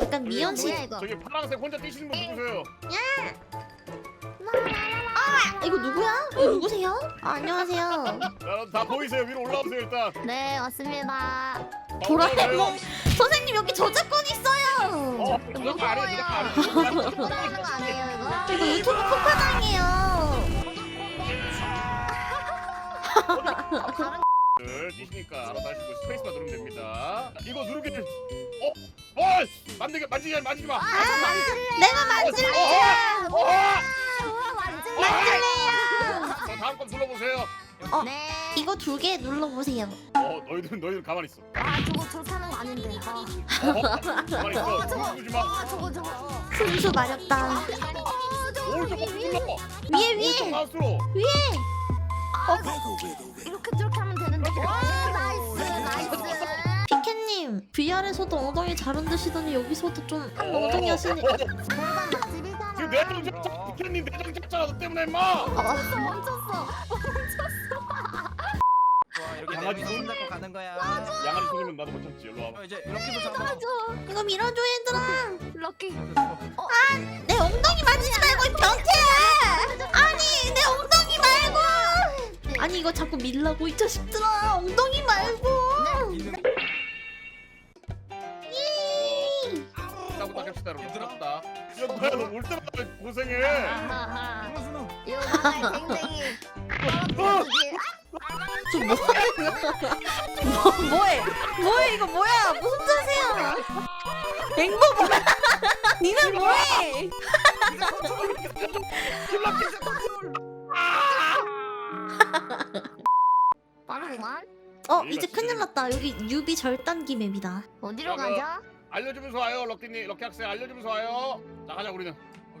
약간 미연 씨 뭐야 이거? 저기 파란색 혼자 뛰시는 분 누구세요? 아, 이거 누구야? 이거 누구세요? 아, 안녕하세요. 여러분 다 보이세요? 위로 올라오세요 일단. 네 왔습니다. 도라에몽 선생님 여기 저작권 있어요. 어, 누가 안 해? 누가 해? 아니에요 이거? 이거 유튜브 폭파당해요. 다른 들 뛰시니까 알아서 하시고 스페이스바 누르면 됩니다. 이거 누르게 될. 어? 어! 만지게 만지게 만지지 마. 내가 만질래. 어! 어! 우와 완전 만질래요. 자, 다음 건 눌러보세요. 어. 네. 이거 두 개 눌러보세요. 어, 너희들은 너희들 가만히 있어. 아 저거 저 타는 거 아닌데. 아, 어, 가만히 있어. 누르지 마. 아 저거 저거. 순수 마렵다. 아 저거 오른쪽 버튼 눌러. 위에 오른쪽 위에 마우스로. 이렇게 저렇게 하면 되는데. 와 나이스 나이스. 피켓님 VR에서도 엉덩이 잘 흔드시더니 여기서도 좀 엉덩이 하시니. 골반 맛집이잖아. 지금 내정 잡자. 피켓님 내정 잡자. 너 때문에 임마. 멈췄어 멈췄어. 좋아 이렇게 강아지 내면서 손? 손 잡고 가는 거야. 양아지 손이면 나도 못 참지. 일로 와봐. 어, 이제 이렇게도 잡아. 맞아. 이거 밀어줘 얘들아. 럭키. 내 엉덩이 만지지 말고 이 변태야. 아니 내 엉덩이. 아니 이거 자꾸 밀라고 이 자식들아. 엉덩이 말고. 있는 따부딱 합시다 여러분. 따부딱. 야 뭐야 너올 때마다 고생해. 이거 하나의 땡땡이. 떨어뜨려주지. 저 거야? 뭐, 뭐해? 뭐해 이거 뭐야? 무슨 자세야? 앵보 뭐야? 니는 뭐해? 빠르구만. 어 이제 큰일 났다. 여기 유비 절단기 맵이다. 어디로 저거- 가죠? 알려주면서 와요 럭키님 럭키 학생 알려주면서 와요. 자 가자 우리는.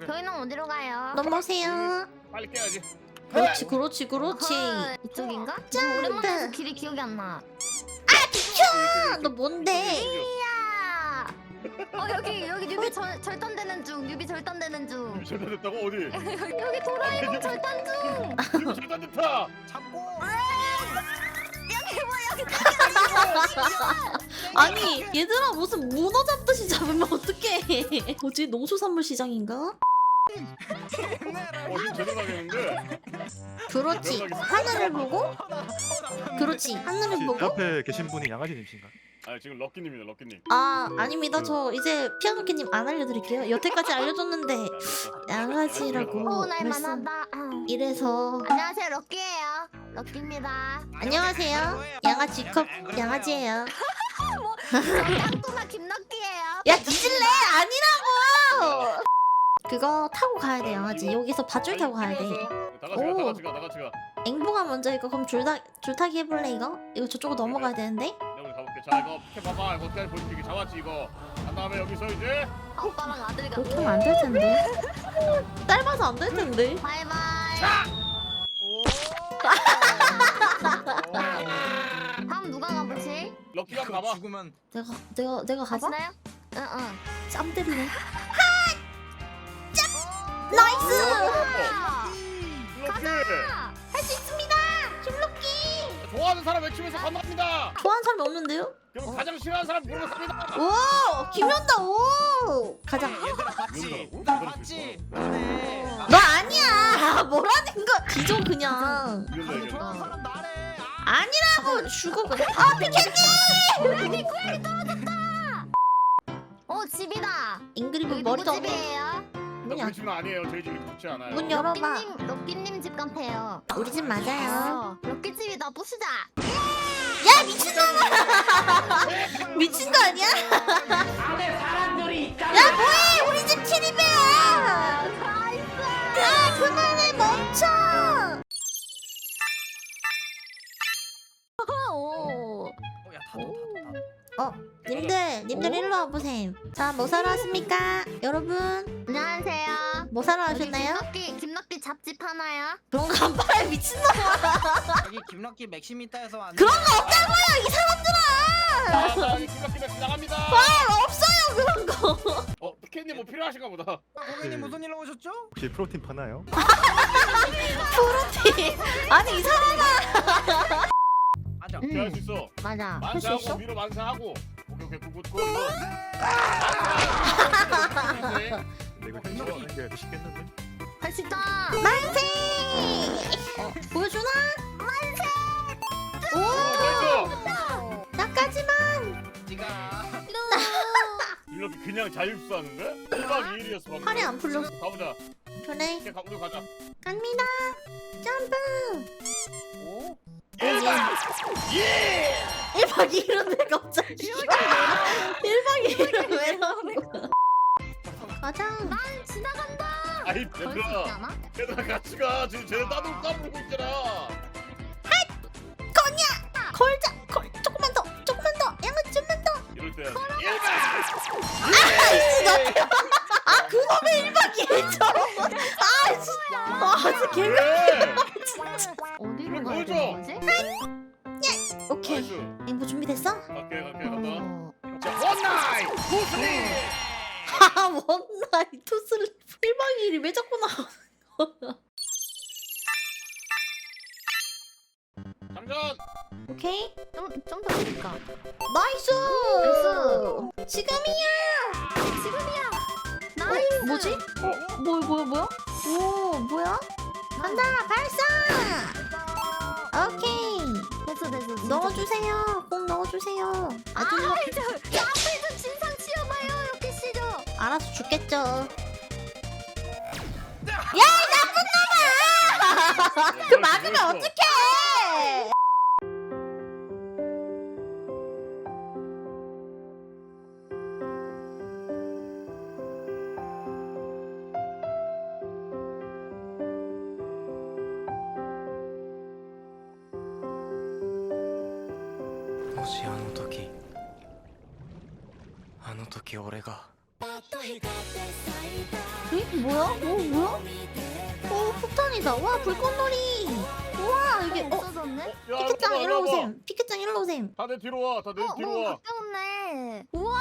저희는 어디로 가요? 넘어세요. 빨리 깨야지. 그렇지 그렇지 그렇지. 어허, 이쪽인가? 짠! 너무 오랜만에 해서 길이 기억이 안 나. 아, 너 뭔데? 야! 어 여기 여기 뉴비 절, 절단되는 중. 뉴비 절단되는 중. 절단됐다고 어디? 여기 도라에몽 절단 중. 절단됐다. 잡고. 아니 얘들아 무슨 문어 잡듯이 잡으면 어떡해? 뭐지 농수산물 시장인가? 어 가겠는데. 그렇지 하늘을 보고 그렇지 하늘을 혹시 보고 옆에 계신 분이 양아지님이신가? 아 지금 럭키님이다 럭키님. 아 아닙니다 저 이제 피아노캐님 안 알려드릴게요 여태까지 알려줬는데 양아지라고 오 말씀. 아. 이래서 안녕하세요 럭키예요. 럭키입니다. 안녕하세요 양아지 컵 양아지예요 깡뚜나 김럭키예요. 야 뒤질래 아니라고 그거 타고 가야 돼 양아지 여기서 밧줄 타고 가야 돼 다 같이 가, 오. 다 같이 가, 다 같이 가. 앵보가 먼저 이거 그럼 줄타 줄타기 해볼래 이거 이거 저쪽으로 넘어가야 되는데 내가 우리 가볼게. 자 이거 피켓 봐봐. 이거 어떻게 볼지 이게 잡았지 이거. 한 다음에 여기서 이제 오빠랑 아들이 그렇게 같아. 하면 안 될 텐데 짧아서 안 될 텐데 바이바이. 오. 럭키가 한번 가봐. 죽으면 내가 내가 내가 가봐 가시나요? 응 응. 짬 때리네 나이스 럭키. 할 수 있습니다. 김록기 좋아하는 사람 외치면서 건너갑니다. 좋아하는 사람이 없는데요? 그럼 가장 싫어하는 사람 갑니다. 오 김연다 오 가자 얘들아 봤지? 이런다고? 나 봤지? 나네. 너 아니야 뭐라는 거 뒤져 그냥 이게. 좋아하는 사람 나래. 아니라고 죽어 아 피켓님 어 집이다. 잉그리브 여기 머리도 누구 없네 집이에요? 뭐냐 우리 집은 아니에요. 저희 집이 좋지 않아요. 문 열어봐 럭키님 럭키님 집 같아요. 우리 집 맞아요 어, 럭키 집이다 부수자. 야 미친놈아 미친 거 아니야? 야 어 님들 님들 일로 와보셈 자뭐 사러 왔습니까 여러분 안녕하세요. 뭐 사러 여기 와셨나요? 김럭키 김럭키 잡집 하나요? 그런 거 안 팔아 미친놈아 여기 김럭키 맥시미타에서 왔는데. 그런 거 없다고요 이 사람들아 아, 나 김학기가 지나갑니다. 아 없어요 그런 거 어, 피켓님 뭐 필요하신가 보다. 고객님 무슨 일로 오셨죠? 혹시 프로틴 파나요? 프로틴 아니 이 사람아 오케이 할수 있어 맞아. 할 수? 만사하고 위로 만사하고 오케이 오케이 굿굿 굿 이거 만사 이거 게 쉽겠는데? 할 수 있다. 만세! 어, 보여주나? 오! 나이스 나까지만! 지가 이렇게 그냥 자율수하는 거야? 1박 2일이었어 방금 팔이 안 풀렸어. 가보자 그래, 이렇게 가 우리 가자 갑니다. 점프! 오 1박 예 1박 2일은 왜 갑자기? 1박 2일은 왜 나오는 거야? 가자. 난 지나간다. 아이 걸수 있지 얘들아 않아? 얘들아 같이 가 지금 쟤네 따로 까불고 있잖아 걸자! 걸, 잉보 준비됐어? 갈게 갈게 간다 어. 자 원나잇 무슬림 아, 원나잇 투슬립 1박 2일이 왜 자꾸 나오는 거야? 장전 오케이. 좀좀더 드릴까? 나이스! 나이스. 지금이야! 지금이야. 나이스. 뭐지? 어, 뭐야, 뭐야, 뭐야? 오, 뭐야? 간다! 발사! 오케이. 됐어 됐어. 진짜. 넣어주세요. 꼭 넣어주세요. 아 아주 이제 저 앞에서 진상 치워봐요 이렇게 씨죠. 알아서 죽겠죠. 야, 나쁜 놈아! 그 막으면 어떡해! しあの時あの時俺が 에? 뭐야? 오, 뭐야? 오, 폭탄이다. 와, 불꽃놀이! 우와, 이게, 어, 없어졌네. 야 피켓장 일로 일로 와봐 오셈. 피켓장 일로 오셈. 다내 뒤로 와 다내 어 뒤로 너무 와 가까웠네. 우와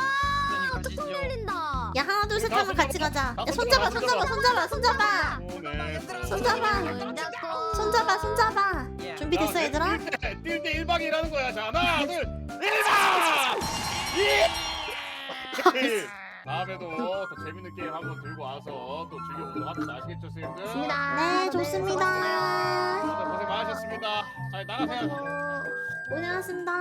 가시죠. 뚝 열린다. 야, 하나, 둘, 셋 나 하면 같이 가자. 야, 손잡아, 손잡아, 손잡아, 손잡아! 오네 손잡아. 잡고. 손잡아, 손잡아. 예. 준비됐어, 얘들아? 뛸때 1박 2일 하는 거야 자 하나 둘 1박 2일 다음에도 더 재밌는 게임 한번 들고 와서 또 즐겨보도록 합시다 아시겠죠 선생님들? 좋습니다. 네, 좋습니다. 고생 많으셨습니다 잘 나가세요 고생하셨습니다.